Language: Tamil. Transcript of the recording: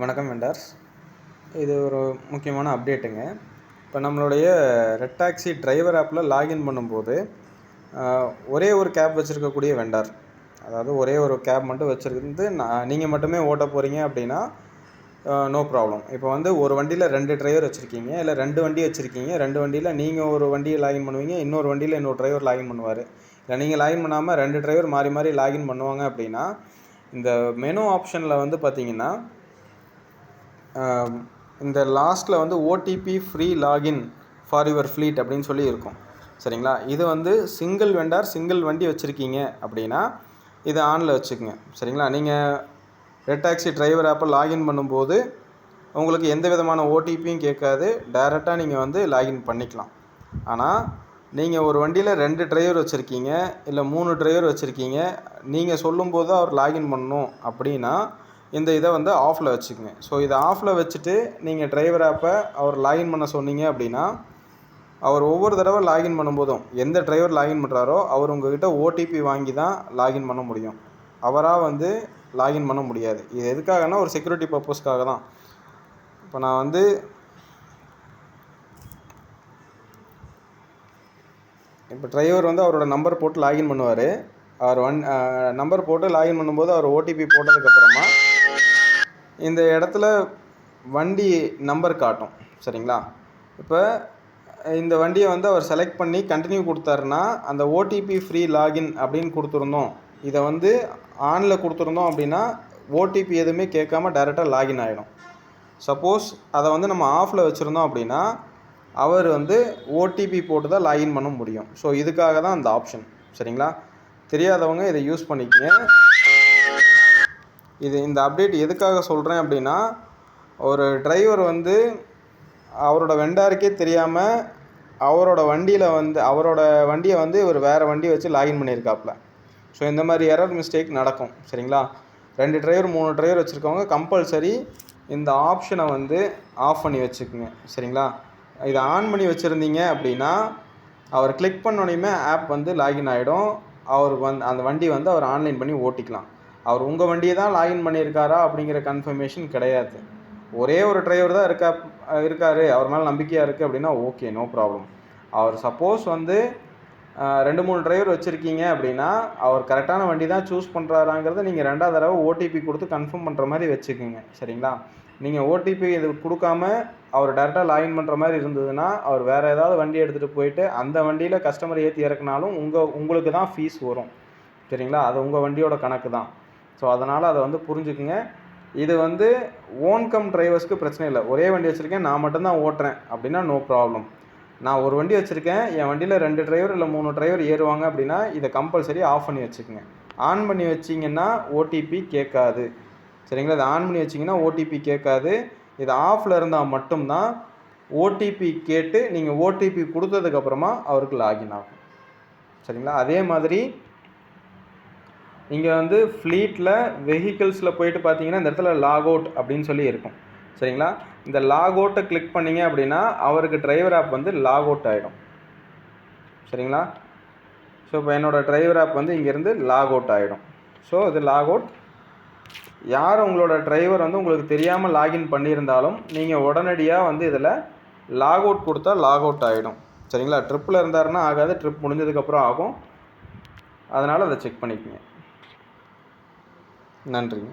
வணக்கம் வெண்டார்ஸ் இது ஒரு முக்கியமான அப்டேட்டுங்க இப்போ நம்மளுடைய ரெட் டாக்ஸி டிரைவர் ஆப்பில் லாகின் பண்ணும்போது ஒரே ஒரு கேப் வச்சுருக்கக்கூடிய வெண்டார் அதாவது ஒரே ஒரு கேப் மட்டும் வச்சுருந்து நான் நீங்கள் மட்டுமே ஓட்ட போகிறீங்க அப்படின்னா நோ ப்ராப்ளம் இப்போ வந்து ஒரு வண்டியில் ரெண்டு டிரைவர் வச்சுருக்கீங்க இல்லை ரெண்டு வண்டி வச்சுருக்கீங்க ரெண்டு வண்டியில் நீங்கள் ஒரு வண்டியை லாகின் பண்ணுவீங்க இன்னொரு வண்டியில் இன்னொரு டிரைவர் லாகின் பண்ணுவார். இல்லை நீங்கள் லாகின் பண்ணாமல் ரெண்டு டிரைவர் மாறி மாறி லாகின் பண்ணுவாங்க அப்படின்னா இந்த மெனு ஆப்ஷனில் வந்து பார்த்தீங்கன்னா இந்த லாஸ்ட்டில் வந்து OTP free login for your fleet அப்படின்னு சொல்லி இருக்கும். சரிங்களா? இது வந்து சிங்கிள் வெண்டார் சிங்கிள் வண்டி வச்சுருக்கீங்க அப்படின்னா இதை ஆனில் வச்சுக்கோங்க. சரிங்களா? நீங்கள் ரெட் டாக்ஸி டிரைவர் ஆப்பை லாகின் பண்ணும்போது உங்களுக்கு எந்த விதமான ஓடிபியும் கேட்காது. டைரெக்டாக நீங்கள் வந்து லாகின் பண்ணிக்கலாம். ஆனால் நீங்கள் ஒரு வண்டியில் ரெண்டு டிரைவர் வச்சுருக்கீங்க இல்லை மூணு டிரைவர் வச்சுருக்கீங்க நீங்கள் சொல்லும்போது அவர் லாகின் பண்ணணும் அப்படின்னா இந்த இதை வந்து ஆஃபில் வச்சுக்கோங்க. ஸோ இதை ஆஃபில் வச்சுட்டு நீங்கள் டிரைவர் ஆப்பை அவர் லாகின் பண்ண சொன்னீங்க அப்படின்னா அவர் ஒவ்வொரு தடவை லாகின் பண்ணும்போதும் எந்த டிரைவர் லாகின் பண்ணுறாரோ அவர் உங்ககிட்ட ஓடிபி வாங்கி தான் லாகின் பண்ண முடியும். அவராக வந்து லாகின் பண்ண முடியாது. இது எதுக்காகனா ஒரு செக்யூரிட்டி பர்பஸ்க்காக தான். இப்போ நான் வந்து இப்போ டிரைவர் வந்து அவரோட நம்பர் போட்டு லாகின் பண்ணுவார். அவர் ஒன் நம்பர் போட்டு லாகின் பண்ணும்போது அவர் ஓடிபி போட்டதுக்கப்புறமா இந்த இடத்துல வண்டி நம்பர் காட்டும் சரிங்களா? இப்போ இந்த வண்டியை வந்து அவர் செலக்ட் பண்ணி கண்டினியூ கொடுத்தாருன்னா அந்த ஓடிபி ஃப்ரீ லாகின் அப்படின்னு கொடுத்துருந்தோம். இதை வந்து ஆனில் கொடுத்துருந்தோம் அப்படின்னா ஓடிபி எதுவுமே கேட்காம டேரெக்டாக லாகின் ஆகிடும் சப்போஸ் அதை வந்து நம்ம ஆஃபில் வச்சுருந்தோம் அப்படின்னா அவர் வந்து ஓடிபி போட்டு தான் லாகின் பண்ண முடியும். ஸோ இதுக்காக தான் அந்த ஆப்ஷன் சரிங்களா? தெரியாதவங்க இதை யூஸ் பண்ணிக்கங்க. இது இந்த அப்டேட் எதுக்காக சொல்கிறேன் அப்படின்னா ஒரு டிரைவர் வந்து அவரோட வெண்டாருக்கே தெரியாமல் அவரோட வண்டியில் வந்து அவரோட வண்டியை வந்து ஒரு வேறு வண்டியை வச்சு லாகின் பண்ணியிருக்காப்புல. ஸோ இந்த மாதிரி எரர் மிஸ்டேக் நடக்கும் சரிங்களா? ரெண்டு டிரைவர் மூணு டிரைவர் வச்சுருக்கவங்க கம்பல்சரி இந்த ஆப்ஷனை வந்து ஆஃப் பண்ணி வச்சுக்கோங்க சரிங்களா? இதை ஆன் பண்ணி வச்சுருந்தீங்க அப்படின்னா அவர் கிளிக் பண்ணோடையுமே ஆப் வந்து லாகின் ஆகிடும் அவர் வந் அந்த வண்டி வந்து அவர் ஆன்லைன் பண்ணி ஓட்டிக்கலாம். அவர் உங்கள் வண்டியை தான் லாகின் பண்ணியிருக்காரா அப்படிங்கிற கன்ஃபர்மேஷன் கிடையாது. ஒரே ஒரு டிரைவர் தான் இருக்கா இருக்காரு. அவர் மேலே நம்பிக்கையாக இருக்குது அப்படின்னா ஓகே நோ ப்ராப்ளம் அவர் சப்போஸ் வந்து ரெண்டு மூணு டிரைவர் வச்சுருக்கீங்க அப்படின்னா அவர் கரெக்டான வண்டி தான் சூஸ் பண்ணுறாராங்கிறத நீங்கள் ரெண்டாவது தடவை ஓடிபி கொடுத்து கன்ஃபார்ம் பண்ணுற மாதிரி வச்சுக்கோங்க. சரிங்களா? நீங்கள் ஓடிபி இது கொடுக்காம அவர் டேரெக்டாக லாகின் பண்ணுற மாதிரி இருந்ததுன்னா அவர் வேறு ஏதாவது வண்டி எடுத்துகிட்டு போயிட்டு அந்த வண்டியில் கஸ்டமர் ஏற்றி இறக்குனாலும் உங்கள் உங்களுக்கு தான் ஃபீஸ் வரும். சரிங்களா? அது உங்கள் வண்டியோட கணக்கு தான். ஸோ அதனால் அதை வந்து புரிஞ்சுக்குங்க. இது வந்து ஓன் கம் டிரைவர்ஸ்க்கு பிரச்சனை இல்லை. ஒரே வண்டி வச்சுருக்கேன் நான் மட்டும்தான் ஓட்டுறேன் அப்படின்னா நோ ப்ராப்ளம் நான் ஒரு வண்டி வச்சுருக்கேன் என் வண்டியில் ரெண்டு டிரைவர் இல்லை மூணு டிரைவர் ஏறுவாங்க அப்படின்னா இதை கம்பல்சரி ஆஃப் பண்ணி வச்சுக்கோங்க. ஆன் பண்ணி வச்சிங்கன்னா ஓடிபி கேட்காது. சரிங்களா? இதை ஆன் பண்ணி வச்சிங்கன்னா ஓடிபி கேட்காது. இது ஆஃபில் இருந்தால் மட்டும்தான் ஓடிபி கேட்டு நீங்கள் ஓடிபி கொடுத்ததுக்கப்புறமா அவருக்கு லாகின் ஆகும். சரிங்களா? அதே மாதிரி இங்கே வந்து ஃப்ளீட்டில் வெஹிக்கிள்ஸில் போயிட்டு பார்த்தீங்கன்னா இந்த இடத்துல லாக் அவுட் அப்படின்னு சொல்லி இருக்கும். சரிங்களா? இந்த லாக் அவுட்டை கிளிக் பண்ணிங்க அப்படின்னா அவருக்கு டிரைவர் ஆப் வந்து லாக் அவுட் ஆகிடும் சரிங்களா? ஸோ இப்போ என்னோடய டிரைவர் ஆப் வந்து இங்கேருந்து லாக் அவுட் ஆகிடும் ஸோ இது லாக் அவுட் யார் உங்களோட டிரைவர் வந்து உங்களுக்கு தெரியாமல் லாகின் பண்ணியிருந்தாலும் நீங்கள் உடனடியாக வந்து இதில் லாக் அவுட் கொடுத்தா லாக் அவுட் ஆகிடும் சரிங்களா ட்ரிப்பில் இருந்தாருன்னா ஆகாது ட்ரிப் முடிஞ்சதுக்கப்புறம் ஆகும். அதனால் அதை செக் பண்ணிக்கோங்க. நன்றிங்க.